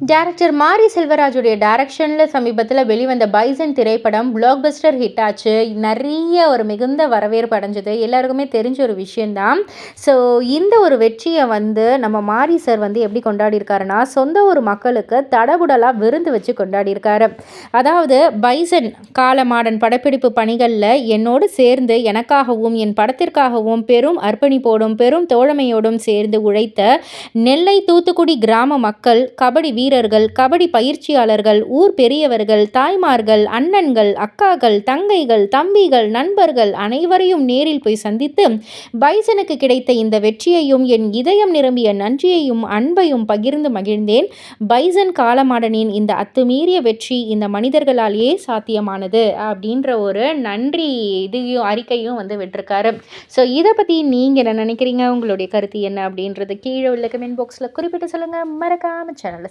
Director மாரி செல்வராஜுடைய டைரக்ஷனில் சமீபத்தில் வெளிவந்த பைசன் திரைப்படம் பிளாக் பஸ்டர் ஹிட் ஆச்சு. நிறைய ஒரு மிகுந்த வரவேற்பு அடைஞ்சது. எல்லாருக்குமே தெரிஞ்ச ஒரு விஷயந்தான் ஸோ இந்த ஒரு வெற்றியை வந்து நம்ம மாரி சார் வந்து எப்படி கொண்டாடியிருக்காருன்னா சொந்த ஊர் மக்களுக்கு தடபுடலாக விருந்து வச்சு கொண்டாடியிருக்காரு. அதாவது பைசன் காலமாடன் படப்பிடிப்பு பணிகளில் என்னோடு சேர்ந்து எனக்காகவும் என் படத்திற்காகவும் பெரும் அர்ப்பணிப்போடும் பெரும் தோழமையோடும் சேர்ந்து உழைத்த நெல்லை தூத்துக்குடி கிராம மக்கள் கபடி வீரர்கள் கபடி பயிற்சியாளர்கள் ஊர் பெரியவர்கள் தாய்மார்கள் அண்ணன்கள் அக்காக்கள் தங்கைகள் தம்பிகள் நண்பர்கள் அனைவரையும் நேரில் போய் சந்தித்து பைசனுக்கு கிடைத்த இந்த வெற்றியையும் என் இதயம் நிரம்பிய நன்றியையும் அன்பையும் பகிர்ந்து மகிழ்ந்தேன். பைசன் காலமாடனின் இந்த அத்துமீறிய வெற்றி இந்த மனிதர்களாலேயே சாத்தியமானது அப்படின்ற ஒரு நன்றி இதையும் அறிக்கையும் வந்து விட்டுருக்காரு. ஸோ இதை பற்றி நீங்கள் என்ன நினைக்கிறீங்க? உங்களுடைய கருத்து என்ன அப்படின்றது கீழே உள்ள கமெண்ட் பாக்ஸில் குறிப்பிட்டு சொல்லுங்கள் மறக்காமல் சேனலை